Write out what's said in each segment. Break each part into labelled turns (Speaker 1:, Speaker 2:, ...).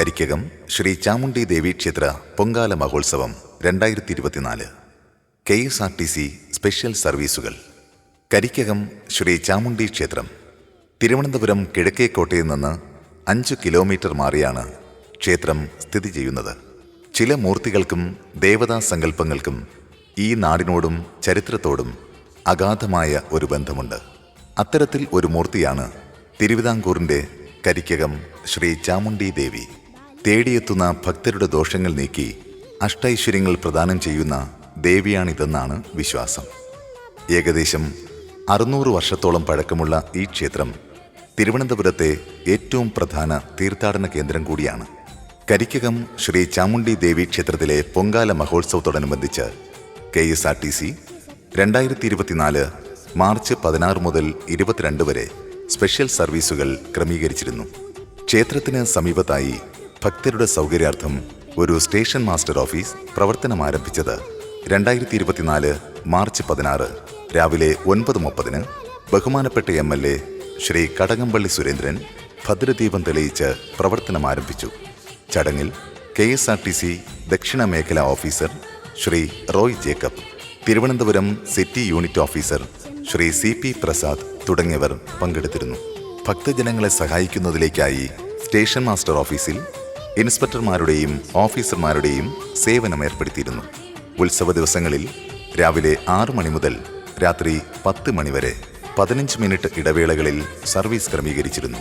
Speaker 1: കരിക്കകം ശ്രീ ചാമുണ്ഡി ദേവി ക്ഷേത്ര പൊങ്കാല മഹോത്സവം രണ്ടായിരത്തി ഇരുപത്തിനാല് K S R T C special സർവീസുകൾ. കരിക്കകം ശ്രീ ചാമുണ്ഡി ക്ഷേത്രം. തിരുവനന്തപുരം കിഴക്കേക്കോട്ടയിൽ നിന്ന് അഞ്ച് കിലോമീറ്റർ മാറിയാണ് ക്ഷേത്രം സ്ഥിതി ചെയ്യുന്നത്. ചില മൂർത്തികൾക്കും ദേവതാ സങ്കല്പങ്ങൾക്കും ഈ നാടിനോടും ചരിത്രത്തോടും അഗാധമായ ഒരു ബന്ധമുണ്ട്. അത്തരത്തിൽ ഒരു മൂർത്തിയാണ് തിരുവിതാംകൂറിന്റെ കരിക്കകം ശ്രീ ചാമുണ്ഡി ദേവി. തേടിയെത്തുന്ന ഭക്തരുടെ ദോഷങ്ങൾ നീക്കി അഷ്ടൈശ്വര്യങ്ങൾ പ്രദാനം ചെയ്യുന്ന ദേവിയാണിതെന്നാണ് വിശ്വാസം. ഏകദേശം അറുന്നൂറ് വർഷത്തോളം പഴക്കമുള്ള ഈ ക്ഷേത്രം തിരുവനന്തപുരത്തെ ഏറ്റവും പ്രധാന തീർത്ഥാടന കേന്ദ്രം കൂടിയാണ്. കരിക്കകം ശ്രീ ചാമുണ്ഡി ദേവി ക്ഷേത്രത്തിലെ Pongala മഹോത്സവത്തോടനുബന്ധിച്ച് K S R T C രണ്ടായിരത്തി ഇരുപത്തിനാല് മാർച്ച് പതിനാറ് മുതൽ ഇരുപത്തിരണ്ട് വരെ സ്പെഷ്യൽ സർവീസുകൾ ക്രമീകരിച്ചിരുന്നു. ക്ഷേത്രത്തിന് സമീപത്തായി ഭക്തരുടെ സൗകര്യാർത്ഥം ഒരു സ്റ്റേഷൻ മാസ്റ്റർ ഓഫീസ് പ്രവർത്തനം ആരംഭിച്ചത് രണ്ടായിരത്തി ഇരുപത്തിനാല് മാർച്ച് പതിനാറ് രാവിലെ ഒൻപത് മുപ്പതിന് ബഹുമാനപ്പെട്ട M L A Sri Kadakampally Surendran ഭദ്രദീപം തെളിയിച്ച് പ്രവർത്തനം ആരംഭിച്ചു. ചടങ്ങിൽ K S R T C ദക്ഷിണ മേഖല officer Sri Roy Jacob Thiruvananthapuram city unit officer Sri C P Prasad തുടങ്ങിയവർ പങ്കെടുത്തിരുന്നു. ഭക്തജനങ്ങളെ സഹായിക്കുന്നതിലേക്കായി സ്റ്റേഷൻ മാസ്റ്റർ ഓഫീസിൽ ഇൻസ്പെക്ടർമാരുടെയും ഓഫീസർമാരുടെയും സേവനം ഏർപ്പെടുത്തിയിരുന്നു. ഉത്സവ ദിവസങ്ങളിൽ രാവിലെ ആറു മണി മുതൽ രാത്രി പത്ത് മണിവരെ പതിനഞ്ച് മിനിറ്റ് ഇടവേളകളിൽ സർവീസ് ക്രമീകരിച്ചിരുന്നു.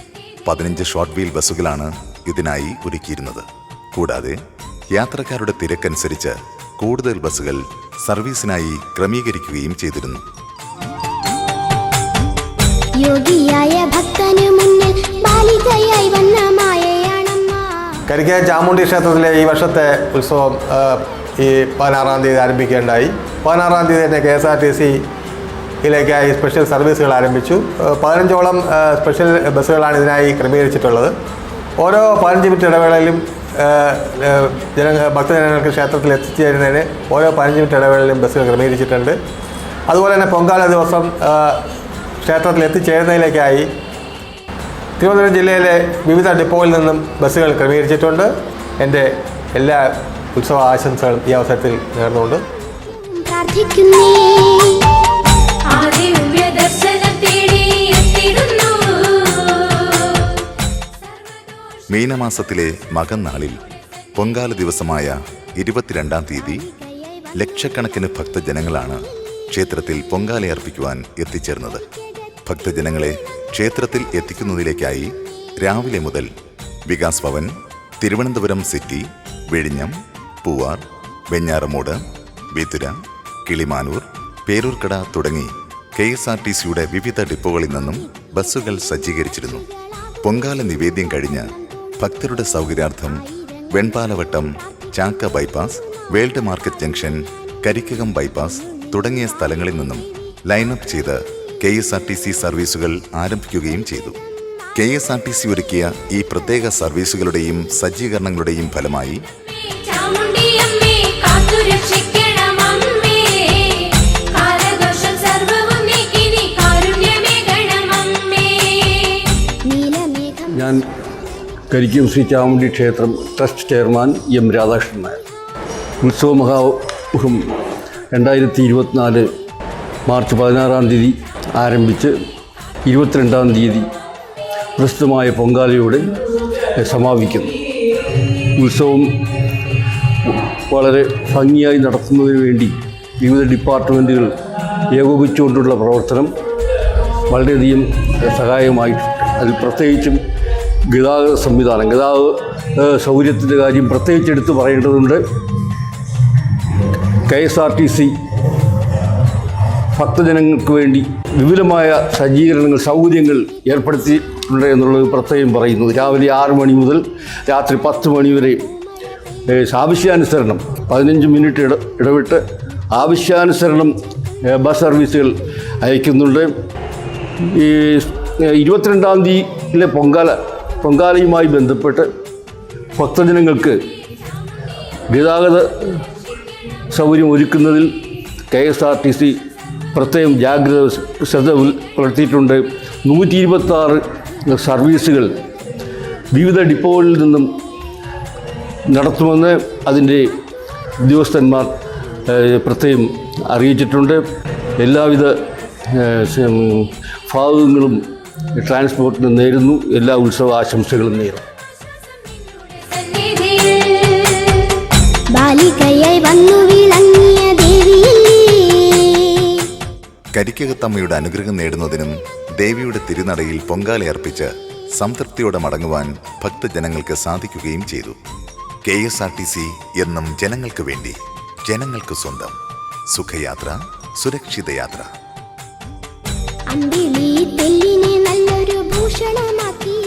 Speaker 1: പതിനഞ്ച് ഷോർട്ട് വീൽ ബസ്സുകളാണ് ഇതിനായി ഒരുക്കിയിരുന്നത്. കൂടാതെ യാത്രക്കാരുടെ തിരക്കനുസരിച്ച് കൂടുതൽ ബസ്സുകൾ സർവീസിനായി ക്രമീകരിക്കുകയും ചെയ്തിരുന്നു.
Speaker 2: യോഗിയായ ഭക്തനു മുന്നിൽ ബാലികയായി വന്ന
Speaker 3: കരിക്ക ചാമുണ്ടി ക്ഷേത്രത്തിലെ ഈ വർഷത്തെ ഉത്സവം ഈ പതിനാറാം തീയതി ആരംഭിക്കുകയുണ്ടായി പതിനാറാം തീയതി തന്നെ കെ എസ് ആർ ടി സിയിലേക്കായി സ്പെഷ്യൽ സർവീസുകൾ ആരംഭിച്ചു. പതിനഞ്ചോളം സ്പെഷ്യൽ ബസ്സുകളാണ് ഇതിനായി ക്രമീകരിച്ചിട്ടുള്ളത്. ഓരോ പതിനഞ്ച് മിനിറ്റ് ഇടവേളയിലും ജന ഭക്തജനങ്ങൾക്ക് ക്ഷേത്രത്തിൽ എത്തിച്ചേരുന്നതിന് ഓരോ പതിനഞ്ച് മിനിറ്റ് ഇടവേളയിലും ബസ്സുകൾ ക്രമീകരിച്ചിട്ടുണ്ട്. അതുപോലെ തന്നെ പൊങ്കാല ദിവസം ക്ഷേത്രത്തിൽ എത്തിച്ചേരുന്നതിലേക്കായി തിരുവനന്തപുരം ജില്ലയിലെ വിവിധ ഡിപ്പോയിൽ നിന്നും ബസ്സുകൾ ക്രമീകരിച്ചിട്ടുണ്ട്. എന്റെ എല്ലാ ഉത്സവ ആശംസകളും ഈ അവസരത്തിൽ നേർന്നുകൊണ്ട്.
Speaker 1: മീനമാസത്തിലെ മകൻ നാളിൽ പൊങ്കാല ദിവസമായ ഇരുപത്തിരണ്ടാം തീയതി ലക്ഷക്കണക്കിന് ഭക്തജനങ്ങളാണ് ക്ഷേത്രത്തിൽ പൊങ്കാലയർപ്പിക്കുവാൻ എത്തിച്ചേർന്നത്. ഭക്തജനങ്ങളെ ക്ഷേത്രത്തിൽ എത്തിക്കുന്നതിലേക്കായി രാവിലെ മുതൽ വികാസ് ഭവൻ തിരുവനന്തപുരം സിറ്റി വെഴിഞ്ഞം പൂവാർ വെഞ്ഞാറമൂട് ബിതുര കിളിമാനൂർ പേരൂർക്കട തുടങ്ങി കെ എസ് ആർ ടി സിയുടെ വിവിധ ഡിപ്പോകളിൽ നിന്നും ബസ്സുകൾ സജ്ജീകരിച്ചിരുന്നു. പൊങ്കാല നിവേദ്യം കഴിഞ്ഞ് ഭക്തരുടെ സൗകര്യാർത്ഥം Venpalavattom Chakka bypass world market junction Karikkakam bypass തുടങ്ങിയ സ്ഥലങ്ങളിൽ നിന്നും ലൈനപ്പ് ചെയ്ത് K S R T C സർവീസുകൾ ആരംഭിക്കുകയും ചെയ്തു. K S R T C ഒരുക്കിയ ഈ പ്രത്യേക സർവീസുകളുടെയും സജ്ജീകരണങ്ങളുടെയും ഫലമായി
Speaker 4: ഞാൻ കരിക്കും ശ്രീ ചാമുണ്ടി ക്ഷേത്രം trust chairman M Radhakrishnan Nair. ഉത്സവ മഹാഹം രണ്ടായിരത്തി ഇരുപത്തിനാല് മാർച്ച് പതിനാറാം തീയതി ആരംഭിച്ച് ഇരുപത്തിരണ്ടാം തീയതി പ്രസിദ്ധമായ പൊങ്കാലയോടെ സമാപിക്കുന്നു. ഉത്സവം വളരെ ഭംഗിയായി നടത്തുന്നതിന് വേണ്ടി വിവിധ ഡിപ്പാർട്ട്മെന്റുകൾ ഏകോപിച്ചുകൊണ്ടുള്ള പ്രവർത്തനം വളരെയധികം സഹായമായിട്ടുണ്ട്. അതിൽ പ്രത്യേകിച്ചും ഗതാഗത സംവിധാനം ഗതാഗത സൗകര്യത്തിന്റെ കാര്യം പ്രത്യേകിച്ച് എടുത്തു പറയേണ്ടതുണ്ട്. K S R T C ഭക്തജനങ്ങൾക്ക് വേണ്ടി വിപുലമായ സജ്ജീകരണങ്ങൾ സൗകര്യങ്ങൾ ഏർപ്പെടുത്തിയിട്ടുണ്ട് എന്നുള്ളത് പ്രത്യേകം പറയുന്നു. രാവിലെ ആറ് മണി മുതൽ രാത്രി പത്ത് മണി വരെ ആവശ്യാനുസരണം പതിനഞ്ച് മിനിറ്റ് ഇട ഇടവിട്ട് ആവശ്യാനുസരണം ബസ് സർവീസുകൾ അയക്കുന്നുണ്ട്. ഈ ഇരുപത്തിരണ്ടാം തീയതിയിലെ പൊങ്കാല പൊങ്കാലയുമായി ബന്ധപ്പെട്ട് ഭക്തജനങ്ങൾക്ക് ഗതാഗത സൗകര്യം ഒരുക്കുന്നതിൽ K S R T C പ്രത്യേകം ജാഗ്രത ശ്രദ്ധ പുലർത്തിയിട്ടുണ്ട്. നൂറ്റി ഇരുപത്താറ് സർവീസുകൾ വിവിധ ഡിപ്പോകളിൽ നിന്നും നടത്തുമെന്ന് അതിന്റെ ഉദ്യോഗസ്ഥന്മാർ പ്രത്യേകം അറിയിച്ചിട്ടുണ്ട്. എല്ലാവിധ ഭാഗങ്ങളും ട്രാൻസ്പോർട്ടിന് നേരുന്നു. എല്ലാ ഉത്സവ ആശംസകളും നേരുന്നു.
Speaker 2: ബാലികയായി വന്നു വിളങ്ങിയ ദേവിയല്ലേ
Speaker 1: കരിക്കകത്തമ്മയുടെ അനുഗ്രഹം നേടുന്നതിനും ദേവിയുടെ തിരുനടയിൽ പൊങ്കാലയർപ്പിച്ച് സംതൃപ്തിയോടെ മടങ്ങുവാൻ ഭക്തജനങ്ങൾക്ക് സാധിക്കുകയും ചെയ്തു. K S R T C എന്നും ജനങ്ങൾക്ക് വേണ്ടി ജനങ്ങൾക്ക് സ്വന്തം. സുഖയാത്ര സുരക്ഷിത യാത്ര
Speaker 2: നല്ലൊരു ഭൂഷണമാക്കി